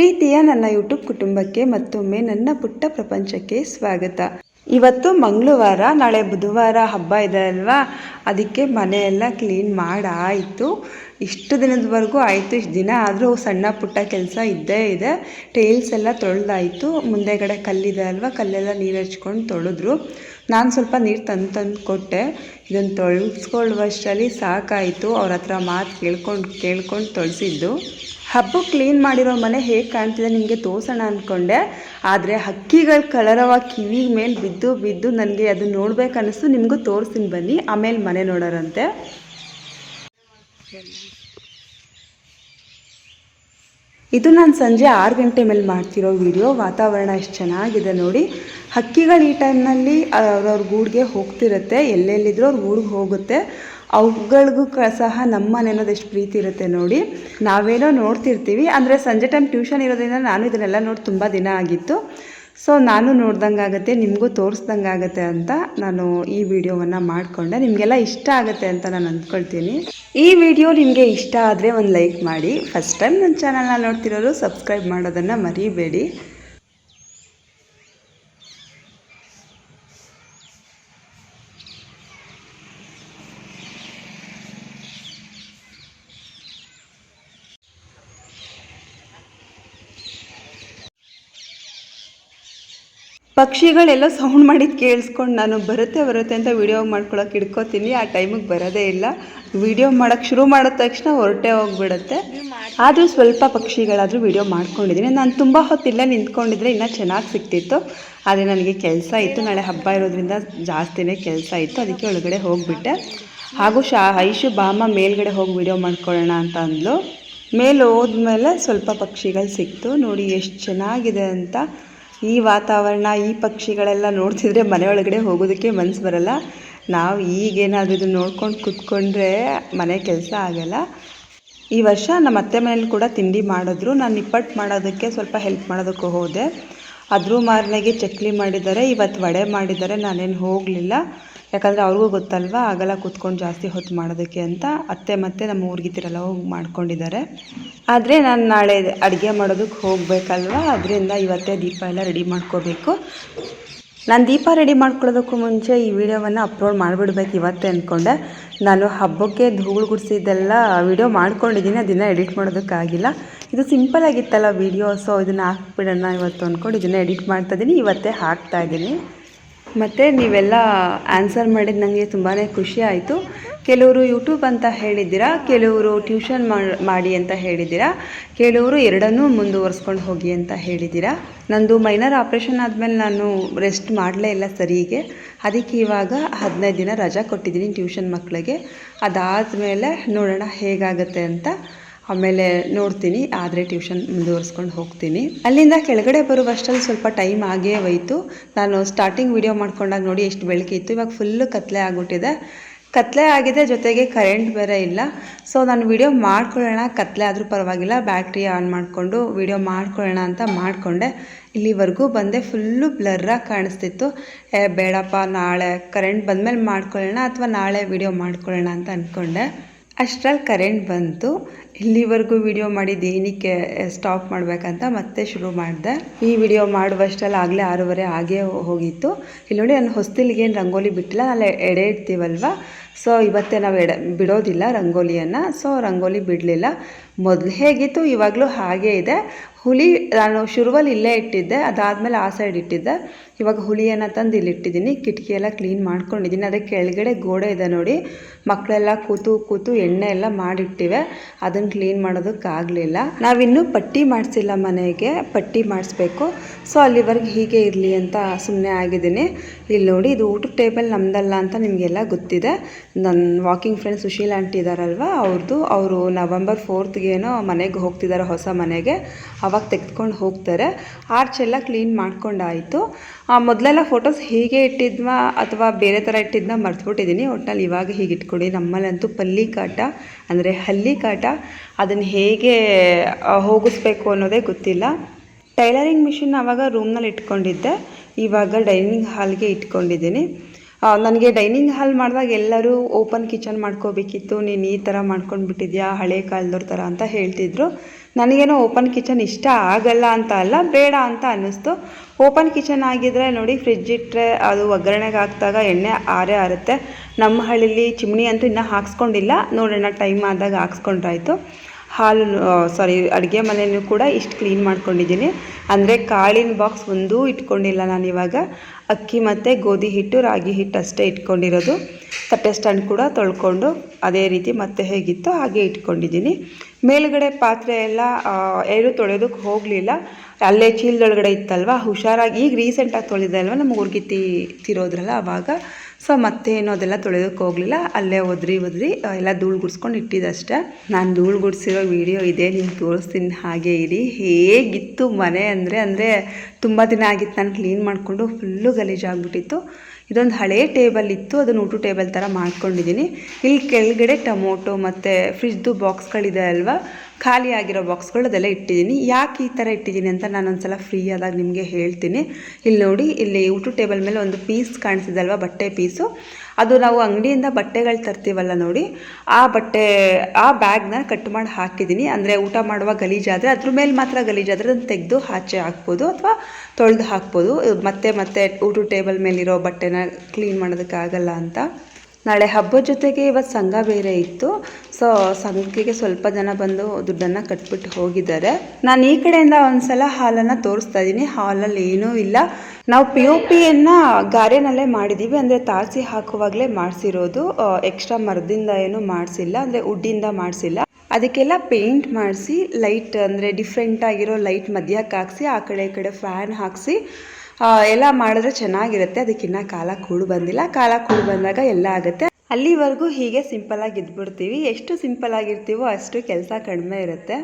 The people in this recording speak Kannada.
ಪ್ರೀತಿಯ ನನ್ನ ಯೂಟ್ಯೂಬ್ ಕುಟುಂಬಕ್ಕೆ ಮತ್ತೊಮ್ಮೆ ನನ್ನ ಪುಟ್ಟ ಪ್ರಪಂಚಕ್ಕೆ ಸ್ವಾಗತ. ಇವತ್ತು ಮಂಗಳವಾರ, ನಾಳೆ ಬುಧವಾರ ಹಬ್ಬ ಇದೆ ಅಲ್ವಾ? ಅದಕ್ಕೆ ಮನೆಯೆಲ್ಲ ಕ್ಲೀನ್ ಮಾಡಾಯಿತು. ಇಷ್ಟು ದಿನದವರೆಗೂ ಆಯಿತು, ಇಷ್ಟು ದಿನ ಆದರೂ ಸಣ್ಣ ಪುಟ್ಟ ಕೆಲಸ ಇದ್ದೇ ಇದೆ. ಟೈಲ್ಸ್ ಎಲ್ಲ ತೊಳೆದಾಯಿತು. ಮುಂದೆಗಡೆ ಕಲ್ಲಿದೆ ಅಲ್ವಾ? ಕಲ್ಲೆಲ್ಲ ನೀರು ಹಚ್ಕೊಂಡು ತೊಳೆದ್ರು. ನಾನು ಸ್ವಲ್ಪ ನೀರು ತಂದು ತಂದು ಕೊಟ್ಟೆ. ಇದನ್ನು ತೊಳೆಸ್ಕೊಳ್ಳುವಷ್ಟರಲ್ಲಿ ಸಾಕಾಯಿತು. ಅವ್ರ ಹತ್ರ ಮಾತು ಕೇಳ್ಕೊಂಡು ಕೇಳ್ಕೊಂಡು ತೊಳೆಸಿದ್ದು. ಹಬ್ಬ ಕ್ಲೀನ್ ಮಾಡಿರೋ ಮನೆ ಹೇಗೆ ಕಾಣ್ತಿದೆ ನಿಮಗೆ ತೋರಿಸೋಣ ಅಂದ್ಕೊಂಡೆ ಆದರೆ ಹಕ್ಕಿಗಳ ಕಲರವ ಕಿವಿ ಮೇಲೆ ಬಿದ್ದು ಬಿದ್ದು ನನಗೆ ಅದು ನೋಡ್ಬೇಕು ಅನ್ನಿಸ್ತು ನಿಮಗೂ ತೋರಿಸ್ತೀನಿ ಬನ್ನಿ. ಆಮೇಲೆ ಮನೆ ನೋಡೋರಂತೆ. ಇದು ನಾನು ಸಂಜೆ ಆರು ಗಂಟೆ ಮೇಲೆ ಮಾಡ್ತಿರೋ ವಿಡಿಯೋ. ವಾತಾವರಣ ಎಷ್ಟು ಚೆನ್ನಾಗಿದೆ ನೋಡಿ. ಹಕ್ಕಿಗಳು ಈ ಟೈಮ್ನಲ್ಲಿ ಅವ್ರವ್ರ ಗೂಡಿಗೆ ಹೋಗ್ತಿರುತ್ತೆ. ಎಲ್ಲೆಲ್ಲಿದ್ರೂ ಅವ್ರ ಗೂಡಿಗೆ ಹೋಗುತ್ತೆ. ಅವುಗಳಿಗೂ ಸಹ ನಮ್ಮ ಅನ್ನೋದು ಎಷ್ಟು ಪ್ರೀತಿ ಇರುತ್ತೆ ನೋಡಿ. ನಾವೇನೋ ನೋಡ್ತಿರ್ತೀವಿ. ಅಂದರೆ ಸಂಜೆ ಟೈಮ್ ಟ್ಯೂಷನ್ ಇರೋದ್ರಿಂದ ನಾನು ಇದನ್ನೆಲ್ಲ ನೋಡಿ ತುಂಬ ದಿನ ಆಗಿತ್ತು. ಸೊ ನಾನು ನೋಡ್ದಂಗೆ ಆಗುತ್ತೆ, ನಿಮಗೂ ತೋರಿಸ್ದಂಗೆ ಆಗುತ್ತೆ ಅಂತ ನಾನು ಈ ವಿಡಿಯೋವನ್ನು ಮಾಡಿಕೊಂಡೆ. ನಿಮಗೆಲ್ಲ ಇಷ್ಟ ಆಗುತ್ತೆ ಅಂತ ನಾನು ಅಂದ್ಕೊಳ್ತೀನಿ. ಈ ವಿಡಿಯೋ ನಿಮಗೆ ಇಷ್ಟ ಆದರೆ ಒಂದು ಲೈಕ್ ಮಾಡಿ. ಫಸ್ಟ್ ಟೈಮ್ ನನ್ನ ಚಾನಲ್ನ ನೋಡ್ತಿರೋರು ಸಬ್ಸ್ಕ್ರೈಬ್ ಮಾಡೋದನ್ನು ಮರಿಬೇಡಿ. ಪಕ್ಷಿಗಳೆಲ್ಲ ಸೌಂಡ್ ಮಾಡಿದ್ದು ಕೇಳಿಸ್ಕೊಂಡು ನಾನು ಬರುತ್ತೆ ಬರುತ್ತೆ ಅಂತ ವೀಡಿಯೋ ಮಾಡ್ಕೊಳಕ್ಕೆ ಹಿಡ್ಕೋತೀನಿ. ಆ ಟೈಮಿಗೆ ಬರೋದೇ ಇಲ್ಲ. ವಿಡಿಯೋ ಮಾಡೋಕ್ಕೆ ಶುರು ಮಾಡಿದ ತಕ್ಷಣ ಹೊರಟೆ ಹೋಗ್ಬಿಡುತ್ತೆ. ಆದರೂ ಸ್ವಲ್ಪ ಪಕ್ಷಿಗಳಾದರೂ ವಿಡಿಯೋ ಮಾಡ್ಕೊಂಡಿದ್ದೀನಿ. ನಾನು ತುಂಬ ಹೊತ್ತಿಲ್ಲ ನಿಂತ್ಕೊಂಡಿದ್ರೆ ಇನ್ನೂ ಚೆನ್ನಾಗಿ ಸಿಕ್ತಿತ್ತು. ಆದರೆ ನನಗೆ ಕೆಲಸ ಇತ್ತು. ನಾಳೆ ಹಬ್ಬ ಇರೋದ್ರಿಂದ ಜಾಸ್ತಿನೇ ಕೆಲಸ ಇತ್ತು. ಅದಕ್ಕೆ ಒಳಗಡೆ ಹೋಗಿಬಿಟ್ಟೆ. ಹಾಗೂ ಶಾ, ಐಶು ಬಾಮ ಮೇಲ್ಗಡೆ ಹೋಗಿ ವೀಡಿಯೋ ಮಾಡ್ಕೊಳ್ಳೋಣ ಅಂತ ಅಂದ್ಲು. ಮೇಲೆ ಹೋದ್ಮೇಲೆ ಸ್ವಲ್ಪ ಪಕ್ಷಿಗಳು ಸಿಕ್ತು. ನೋಡಿ ಎಷ್ಟು ಚೆನ್ನಾಗಿದೆ ಅಂತ. ಈ ವಾತಾವರಣ, ಈ ಪಕ್ಷಿಗಳೆಲ್ಲ ನೋಡ್ತಿದ್ರೆ ಮನೆ ಒಳಗಡೆ ಹೋಗೋದಕ್ಕೆ ಮನಸ್ಸು ಬರಲ್ಲ. ನಾವು ಈಗೇನಾದರೂ ಇದನ್ನು ನೋಡ್ಕೊಂಡು ಕುತ್ಕೊಂಡ್ರೆ ಮನೆ ಕೆಲಸ ಆಗಲ್ಲ. ಈ ವರ್ಷ ನಮ್ಮ ಅತ್ತೆ ಮನೇಲಿ ಕೂಡ ತಿಂಡಿ ಮಾಡಿದ್ರು. ನಾನು ನಿಪ್ಪಟ್ಟು ಮಾಡೋದಕ್ಕೆ ಸ್ವಲ್ಪ ಹೆಲ್ಪ್ ಮಾಡೋದಕ್ಕೆ ಹೋದೆ. ಅದ್ರ ಮಾರನೆಗೆ ಚಕ್ಲಿ ಮಾಡಿದ್ದಾರೆ. ಇವತ್ತು ವಡೆ ಮಾಡಿದ್ದಾರೆ. ನಾನೇನು ಹೋಗಲಿಲ್ಲ. ಯಾಕಂದರೆ ಅವ್ರಿಗೂ ಗೊತ್ತಲ್ವಾ ಆಗಲ್ಲ ಕೂತ್ಕೊಂಡು ಜಾಸ್ತಿ ಹೊತ್ತು ಮಾಡೋದಕ್ಕೆ ಅಂತ. ಅತ್ತೆ ಮತ್ತೆ ನಮ್ಮ ಊರಿಗಿತ್ತಿರಲ್ಲ ಹೋಗಿ ಮಾಡ್ಕೊಂಡಿದ್ದಾರೆ. ಆದರೆ ನಾನು ನಾಳೆ ಅಡುಗೆ ಮಾಡೋದಕ್ಕೆ ಹೋಗಬೇಕಲ್ವ? ಅದರಿಂದ ಇವತ್ತೇ ದೀಪ ಎಲ್ಲ ರೆಡಿ ಮಾಡ್ಕೋಬೇಕು. ನಾನು ದೀಪ ರೆಡಿ ಮಾಡ್ಕೊಳ್ಳೋದಕ್ಕೂ ಮುಂಚೆ ಈ ವಿಡಿಯೋವನ್ನು ಅಪ್ಲೋಡ್ ಮಾಡಿಬಿಡ್ಬೇಕು ಇವತ್ತೇ ಅಂದ್ಕೊಂಡೆ ನಾನು ಹಬ್ಬಕ್ಕೆ ಧೂಳು ಗುಡಿಸಿದ್ದೆಲ್ಲ ವಿಡಿಯೋ ಮಾಡ್ಕೊಂಡಿದ್ದೀನಿ, ಅದನ್ನು ಎಡಿಟ್ ಮಾಡೋದಕ್ಕಾಗಿಲ್ಲ ಇದು ಸಿಂಪಲ್ ಆಗಿತ್ತಲ್ಲ ವಿಡಿಯೋ ಸೊ ಇದನ್ನು ಹಾಕ್ಬಿಡೋಣ ಇವತ್ತು ಅಂದ್ಕೊಂಡು ಇದನ್ನು ಎಡಿಟ್ ಮಾಡ್ತಾಯಿದ್ದೀನಿ ಇವತ್ತೇ ಹಾಕ್ತಾಯಿದ್ದೀನಿ ಮತ್ತು ನೀವೆಲ್ಲ ಆನ್ಸರ್ ಮಾಡಿದ್ದು ನನಗೆ ತುಂಬಾ ಖುಷಿ ಆಯಿತು. ಕೆಲವರು ಯೂಟ್ಯೂಬ್ ಅಂತ ಹೇಳಿದ್ದೀರಾ? ಕೆಲವರು ಟ್ಯೂಷನ್ ಮಾಡಿ ಅಂತ ಹೇಳಿದ್ದೀರಾ? ಕೆಲವರು ಎರಡನ್ನೂ ಮುಂದುವರ್ಸ್ಕೊಂಡು ಹೋಗಿ ಅಂತ ಹೇಳಿದ್ದೀರಾ? ನಂದು ಮೈನರ್ ಆಪ್ರೇಷನ್ ಆದಮೇಲೆ ನಾನು ರೆಸ್ಟ್ ಮಾಡಲೇ ಇಲ್ಲ ಸರಿಗೆ. ಅದಕ್ಕೆ ಇವಾಗ ಹದಿನೈದು ದಿನ ರಜಾ ಕೊಟ್ಟಿದ್ದೀನಿ ಟ್ಯೂಷನ್ ಮಕ್ಕಳಿಗೆ ಅದಾದಮೇಲೆ ನೋಡೋಣ ಹೇಗಾಗುತ್ತೆ ಅಂತ ಆಮೇಲೆ ನೋಡ್ತೀನಿ, ಆದರೆ ಟ್ಯೂಷನ್ ಮುಂದುವರ್ಸ್ಕೊಂಡು ಹೋಗ್ತೀನಿ. ಅಲ್ಲಿಂದ ಕೆಳಗಡೆ ಬರುವಷ್ಟರಲ್ಲಿ ಸ್ವಲ್ಪ ಟೈಮ್ ಆಗೇ ಹೋಯಿತು. ನಾನು ಸ್ಟಾರ್ಟಿಂಗ್ ವಿಡಿಯೋ ಮಾಡ್ಕೊಂಡಾಗ ನೋಡಿ ಎಷ್ಟು ಬೆಳಕಿತ್ತು ಇವಾಗ ಫುಲ್ಲು ಕತ್ಲೆ ಆಗಿಬಿಟ್ಟಿದೆ. ಕತ್ಲೆ ಆಗಿದೆ, ಜೊತೆಗೆ ಕರೆಂಟ್ ಬೇರೆ ಇಲ್ಲ. ಸೊ ನಾನು ವಿಡಿಯೋ ಮಾಡ್ಕೊಳ್ಳೋಣ, ಕತ್ಲೆ ಆದರೂ ಪರವಾಗಿಲ್ಲ. ಬ್ಯಾಟ್ರಿ ಆನ್ ಮಾಡಿಕೊಂಡು ವಿಡಿಯೋ ಮಾಡ್ಕೊಳ್ಳೋಣ ಅಂತ ಮಾಡಿಕೊಂಡೆ. ಇಲ್ಲಿವರೆಗೂ ಬಂದೆ ಫುಲ್ಲು ಬ್ಲರ್ರಾಗಿ ಕಾಣಿಸ್ತಿತ್ತು. ಏ, ಬೇಡಪ್ಪ, ನಾಳೆ ಕರೆಂಟ್ ಬಂದಮೇಲೆ ಮಾಡ್ಕೊಳ್ಳೋಣ ಅಥವಾ ನಾಳೆ ವಿಡಿಯೋ ಮಾಡ್ಕೊಳ್ಳೋಣ ಅಂತ ಅಂದ್ಕೊಂಡೆ ಅಷ್ಟರಲ್ಲಿ ಕರೆಂಟ್ ಬಂತು. ಇಲ್ಲಿವರೆಗೂ ವಿಡಿಯೋ ಮಾಡಿದ್ದು ಏನಕ್ಕೆ ಸ್ಟಾಪ್ ಮಾಡಬೇಕಂತ ಮತ್ತೆ ಶುರು ಮಾಡಿದೆ. ಈ ವಿಡಿಯೋ ಮಾಡುವಷ್ಟರಲ್ಲಿ ಆಗಲೇ ಆರೂವರೆ ಆಗೇ ಹೋಗಿತ್ತು. ಇಲ್ಲಿ ನೋಡಿ ನಾನು ಹೊಸ್ತಿಲಿಗೆ ಏನು ರಂಗೋಲಿ ಬಿಟ್ಟಿಲ್ಲ ನಾಳೆ ಎಡೆ ಇಡ್ತೀವಲ್ವ ಸೊ ಇವತ್ತೇ ನಾವು ಎಡೆ, ಬಿಡೋದಿಲ್ಲ ರಂಗೋಲಿಯನ್ನು. ಸೊ ರಂಗೋಲಿ ಬಿಡಲಿಲ್ಲ. ಮೊದಲು ಹೇಗಿತ್ತು? ಇವಾಗಲೂ ಹಾಗೇ ಇದೆ. ಹುಳಿ ನಾನು ಶುರುವಲ್ಲಿ ಇಲ್ಲೇ ಇಟ್ಟಿದ್ದೆ, ಅದಾದಮೇಲೆ ಆ ಸೈಡ್ ಇಟ್ಟಿದ್ದೆ. ಇವಾಗ ಹುಳಿಯನ್ನು ತಂದು ಇಲ್ಲಿ ಇಟ್ಟಿದ್ದೀನಿ. ಕಿಟಕಿ ಎಲ್ಲ ಕ್ಲೀನ್ ಮಾಡ್ಕೊಂಡಿದ್ದೀನಿ. ಅದಕ್ಕೆ ಕೆಳಗಡೆ ಗೋಡೆ ಇದೆ ನೋಡಿ. ಮಕ್ಕಳೆಲ್ಲ ಕೂತು ಕೂತು ಎಣ್ಣೆ ಎಲ್ಲ ಮಾಡಿಟ್ಟಿವೆ. ಅದನ್ನು ಕ್ಲೀನ್ ಮಾಡೋದಕ್ಕಾಗಲಿಲ್ಲ ನಾವಿನ್ನೂ ಪಟ್ಟಿ ಮಾಡಿಸಿಲ್ಲ ಮನೆಗೆ. ಪಟ್ಟಿ ಮಾಡಿಸ್ಬೇಕು. ಸೊ ಅಲ್ಲಿವರೆಗೆ ಹೀಗೆ ಇರಲಿ ಅಂತ ಸುಮ್ಮನೆ ಆಗಿದ್ದೀನಿ. ಇಲ್ಲಿ ನೋಡಿ, ಇದು ಊಟದ ಟೇಬಲ್ ನಮ್ದಲ್ಲ ಅಂತ ನಿಮಗೆಲ್ಲ ಗೊತ್ತಿದೆ. ನನ್ನ ವಾಕಿಂಗ್ ಫ್ರೆಂಡ್ ಸುಶೀಲ್ ಆಂಟಿ ಇದ್ದಾರಲ್ವ ಅವ್ರದ್ದು ಅವರು ನವಂಬರ್ ಫೋರ್ತ್ಗೇನೋ ಮನೆಗೆ ಹೋಗ್ತಿದ್ದಾರೆ ಹೊಸ ಮನೆಗೆ. ಅವಾಗ ತೆಗೆದುಕೊಂಡು ಹೋಗ್ತಾರೆ. ಆರ್ಚ್ ಎಲ್ಲ ಕ್ಲೀನ್ ಮಾಡ್ಕೊಂಡಾಯಿತು. ಮೊದಲೆಲ್ಲ ಫೋಟೋಸ್ ಹೀಗೆ ಇಟ್ಟಿದ್ವಾ ಅಥವಾ ಬೇರೆ ಥರ ಇಟ್ಟಿದ್ನ ಮರ್ತುಬಿಟ್ಟಿದ್ದೀನಿ ಒಟ್ಟಿನಲ್ಲಿ ಇವಾಗ ಹೀಗೆ ಇಟ್ಕೊಡಿ. ನಮ್ಮಲ್ಲಂತೂ ಪಲ್ಲಿ ಕಾಟ ಅಂದರೆ ಹಲ್ಲಿ ಕಾಟ ಅದನ್ನು ಹೇಗೆ ಹೋಗಿಸ್ಬೇಕು ಅನ್ನೋದೇ ಗೊತ್ತಿಲ್ಲ. ಟೈಲರಿಂಗ್ ಮಿಷಿನ್ ಆವಾಗ ರೂಮ್ನಲ್ಲಿ ಇಟ್ಕೊಂಡಿದ್ದೆ. ಇವಾಗ ಡೈನಿಂಗ್ ಹಾಲ್ಗೆ ಇಟ್ಕೊಂಡಿದ್ದೀನಿ ನನಗೆ ಡೈನಿಂಗ್ ಹಾಲ್ ಮಾಡಿದಾಗ ಎಲ್ಲರೂ ಓಪನ್ ಕಿಚನ್ ಮಾಡ್ಕೋಬೇಕಿತ್ತು, ನೀನು ಈ ಥರ ಮಾಡ್ಕೊಂಡ್ಬಿಟ್ಟಿದ್ಯಾ, ಹಳೆ ಕಾಲದವ್ರ ಥರ ಅಂತ ಹೇಳ್ತಿದ್ರು. ನನಗೇನೋ ಓಪನ್ ಕಿಚನ್ ಇಷ್ಟ ಆಗಲ್ಲ ಅಂತ ಅಲ್ಲ, ಬೇಡ ಅಂತ ಅನ್ನಿಸ್ತು. ಓಪನ್ ಕಿಚನ್ ಆಗಿದ್ರೆ ನೋಡಿ ಫ್ರಿಜ್ ಇಟ್ಟರೆ ಅದು ಒಗ್ಗರಣೆಗೆ ಹಾಕಿದಾಗ ಎಣ್ಣೆ ಆರೇ ಆರುತ್ತೆ. ನಮ್ಮ ಹಳ್ಳಿಲಿ ಚಿಮ್ಣಿ ಅಂತೂ ಇನ್ನೂ ಹಾಕ್ಸ್ಕೊಂಡಿಲ್ಲ. ನೋಡೋಣ ಟೈಮ್ ಆದಾಗ ಹಾಕ್ಸ್ಕೊಂಡ್ರಾಯ್ತು. ಹಾಲು ಸಾರಿ ಅಡುಗೆ ಮನೆಯೂ ಕೂಡ ಇಷ್ಟು ಕ್ಲೀನ್ ಮಾಡ್ಕೊಂಡಿದ್ದೀನಿ. ಅಂದರೆ ಕಾಳಿನ ಬಾಕ್ಸ್ ಒಂದೂ ಇಟ್ಕೊಂಡಿಲ್ಲ ನಾನು ಇವಾಗ. ಅಕ್ಕಿ ಮತ್ತು ಗೋಧಿ ಹಿಟ್ಟು, ರಾಗಿ ಹಿಟ್ಟು ಅಷ್ಟೇ ಇಟ್ಕೊಂಡಿರೋದು. ತಟ್ಟೆ ಸ್ಟ್ಯಾಂಡ್ ಕೂಡ ತೊಳ್ಕೊಂಡು ಅದೇ ರೀತಿ ಮತ್ತೆ ಹೇಗಿತ್ತೋ ಹಾಗೆ ಇಟ್ಕೊಂಡಿದ್ದೀನಿ. ಮೇಲುಗಡೆ ಪಾತ್ರೆ ಎಲ್ಲ ಏನು ತೊಳೆಯೋದಕ್ಕೆ ಹೋಗಲಿಲ್ಲ. ಅಲ್ಲೇ ಚೀಲದೊಳಗಡೆ ಇತ್ತಲ್ವ? ಹುಷಾರಾಗಿ ಈಗ ರೀಸೆಂಟಾಗಿ ತೊಳೆದೆ ಅಲ್ವ? ನಮ್ಮ ಊರ್ಗಿ ತೀ, ತಿರೋದ್ರಲ್ಲ ಆವಾಗ ಸೊ ಮತ್ತೇನು ಅದೆಲ್ಲ ತೊಳೆಯೋದಕ್ಕೆ ಹೋಗಲಿಲ್ಲ. ಅಲ್ಲೇ ಒದ್ರಿ ಒದ್ರಿ ಎಲ್ಲ ಧೂಳು ಗುಡಿಸ್ಕೊಂಡು ಇಟ್ಟಿದ್ದಷ್ಟೇ. ನಾನು ಧೂಳು ಗುಡಿಸಿರೋ ವಿಡಿಯೋ ಇದೆ ನಿಮ್ಗೆ ತೋರಿಸ್ತೀನಿ ಹಾಗೆ ಇರಿ. ಹೇಗಿತ್ತು ಮನೆ ಅಂದರೆ ಅಂದರೆ ತುಂಬ ದಿನ ಆಗಿತ್ತು ನಾನು ಕ್ಲೀನ್ ಮಾಡಿಕೊಂಡು ಫುಲ್ಲು ಗಲೀಜಾಗ್ಬಿಟ್ಟಿತ್ತು. ಇದೊಂದು ಹಳೇ ಟೇಬಲ್ ಇತ್ತು, ಅದನ್ನು ಊಟ ಟೇಬಲ್ ಥರ ಮಾಡ್ಕೊಂಡಿದ್ದೀನಿ. ಇಲ್ಲಿ ಕೆಳಗಡೆ ಟೊಮೊಟೊ ಮತ್ತು ಫ್ರಿಜ್ದು ಬಾಕ್ಸ್ಗಳಿದೆ ಅಲ್ವಾ? ಖಾಲಿ ಆಗಿರೋ ಬಾಕ್ಸ್ಗಳು ಅದೆಲ್ಲ ಇಟ್ಟಿದ್ದೀನಿ. ಯಾಕೆ ಈ ಥರ ಇಟ್ಟಿದ್ದೀನಿ ಅಂತ ನಾನು ಒಂದ್ಸಲ ಫ್ರೀ ಆದಾಗ ನಿಮಗೆ ಹೇಳ್ತೀನಿ. ಇಲ್ಲಿ ನೋಡಿ, ಇಲ್ಲಿ ಊಟ ಟೇಬಲ್ ಮೇಲೆ ಒಂದು ಪೀಸ್ ಕಾಣಿಸಿದಲ್ವ, ಬಟ್ಟೆ ಪೀಸು ಅದು ನಾವು ಅಂಗಡಿಯಿಂದ ಬಟ್ಟೆಗಳು ತರ್ತೀವಲ್ಲ ನೋಡಿ, ಆ ಬಟ್ಟೆ, ಆ ಬ್ಯಾಗ್ನ ಕಟ್ ಮಾಡಿ ಹಾಕಿದ್ದೀನಿ. ಅಂದರೆ ಊಟ ಮಾಡುವ ಗಲೀಜಾದರೆ, ಅದ್ರ ಮೇಲೆ ಮಾತ್ರ ಗಲೀಜಾದರೆ ಅದನ್ನು ತೆಗೆದು ಆಚೆ ಹಾಕ್ಬೋದು ಅಥವಾ ತೊಳೆದು ಹಾಕ್ಬೋದು. ಮತ್ತೆ ಮತ್ತೆ ಊಟ ಟೇಬಲ್ ಮೇಲಿರೋ ಬಟ್ಟೆನ ಕ್ಲೀನ್ ಮಾಡೋದಕ್ಕಾಗಲ್ಲ ಅಂತ. ನಾಳೆ ಹಬ್ಬದ ಜೊತೆಗೆ ಇವತ್ತು ಸಂಘ ಬೇರೆ ಇತ್ತು. ಸೊ ಸಂಘಕ್ಕೆ ಸ್ವಲ್ಪ ಜನ ಬಂದು ದುಡ್ಡನ್ನು ಕಟ್ಬಿಟ್ಟು ಹೋಗಿದ್ದಾರೆ. ನಾನು ಈ ಕಡೆಯಿಂದ ಒಂದ್ಸಲ ಹಾಲನ್ನು ತೋರಿಸ್ತಾ ಇದ್ದೀನಿ ಹಾಲಲ್ಲಿ ಏನೂ ಇಲ್ಲ. ನಾವು ಪಿ ಯು ಪಿಯನ್ನು ಗಾರೆನಲ್ಲೇ ಮಾಡಿದ್ದೀವಿ ಅಂದರೆ ತಾರಸಿ ಹಾಕುವಾಗಲೇ ಮಾಡಿಸಿರೋದು. ಎಕ್ಸ್ಟ್ರಾ ಮರದಿಂದ ಏನು ಮಾಡಿಸಿಲ್ಲ. ಅಂದರೆ ವುಡ್ಡಿಂದ ಮಾಡಿಸಿಲ್ಲ. ಅದಕ್ಕೆಲ್ಲ ಪೇಂಟ್ ಮಾಡಿಸಿ ಲೈಟ್ ಅಂದರೆ ಡಿಫ್ರೆಂಟ್ ಆಗಿರೋ ಲೈಟ್ ಮಧ್ಯಕ್ಕೆ ಹಾಕ್ಸಿ, ಆ ಕಡೆ ಈ ಕಡೆ ಫ್ಯಾನ್ ಹಾಕಿಸಿ ಎಲ್ಲ ಮಾಡಿದ್ರೆ ಚೆನ್ನಾಗಿರುತ್ತೆ. ಅದಕ್ಕಿನ್ನ ಕಾಲ ಕೂಡು ಬಂದಿಲ್ಲ. ಕಾಲ ಕೂಡು ಬಂದಾಗ ಎಲ್ಲ ಆಗುತ್ತೆ. ಅಲ್ಲಿವರೆಗೂ ಹೀಗೆ ಸಿಂಪಲ್ ಆಗಿ ಇದ್ಬಿಡ್ತೀವಿ. ಎಷ್ಟು ಸಿಂಪಲ್ ಆಗಿರ್ತೀವೋ ಅಷ್ಟು ಕೆಲಸ ಕಡಿಮೆ ಇರುತ್ತೆ.